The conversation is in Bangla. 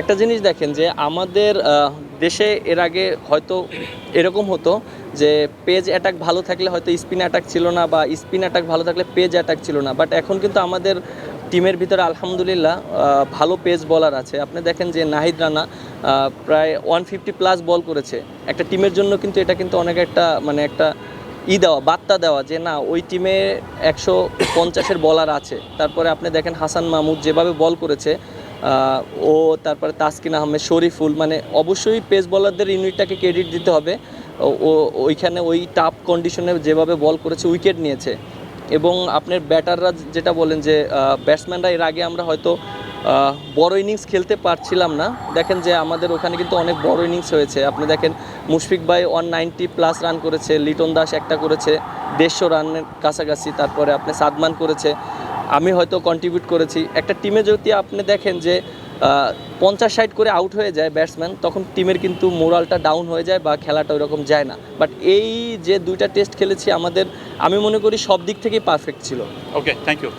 একটা জিনিস দেখেন যে আমাদের দেশে এর আগে হয়তো এরকম হতো যে পেজ অ্যাটাক ভালো থাকলে হয়তো স্পিন অ্যাটাক ছিল না বা স্পিন অ্যাটাক ভালো থাকলে পেজ অ্যাটাক ছিল না। বাট এখন কিন্তু আমাদের টিমের ভিতরে আলহামদুলিল্লাহ ভালো পেজ বলার আছে। আপনি দেখেন যে নাহিদ রানা প্রায় ওয়ান ফিফটি প্লাস বল করেছে। একটা টিমের জন্য কিন্তু এটা কিন্তু অনেক একটা মানে একটা ই দেওয়া, বার্তা দেওয়া যে না, ওই টিমে একশো পঞ্চাশের বলার আছে। তারপরে আপনি দেখেন হাসান মাহমুদ যেভাবে বল করেছে ও, তারপরে তাসকিন আহমেদ, শরীফুল মানে অবশ্যই পেস বলারদের ইউনিটটাকে ক্রেডিট দিতে হবে। ও- ওইখানে ওই টাফ কন্ডিশনে যেভাবে বল করেছে উইকেট নিয়েছে। এবং আপনার ব্যাটাররা যেটা বলেন যে ব্যাটসম্যানরা এর আগে আমরা হয়তো বড় ইনিংস খেলতে পারছিলাম না। দেখেন যে, আমাদের ওখানে কিন্তু অনেক বড় ইনিংস হয়েছে। আপনি দেখেন, মুশফিক ভাই ওয়ান নাইনটি প্লাস রান করেছে, লিটন দাস একটা করেছে, দেড়শো রানের কাছাকাছি, তারপরে আপনি সাদমান করেছে। আমি হয়তো কন্ট্রিবিউট করেছি। একটা টিমে যদি আপনি দেখেন যে পঞ্চাশ সাইড করে আউট হয়ে যায় ব্যাটসম্যান তখন টিমের কিন্তু মোরালটা ডাউন হয়ে যায় বা খেলাটা ওইরকম যায় না। বাট এই যে দুইটা টেস্ট খেলেছি, আমাদের, আমি মনে করি সব দিক থেকেই পারফেক্ট ছিল। Okay thank you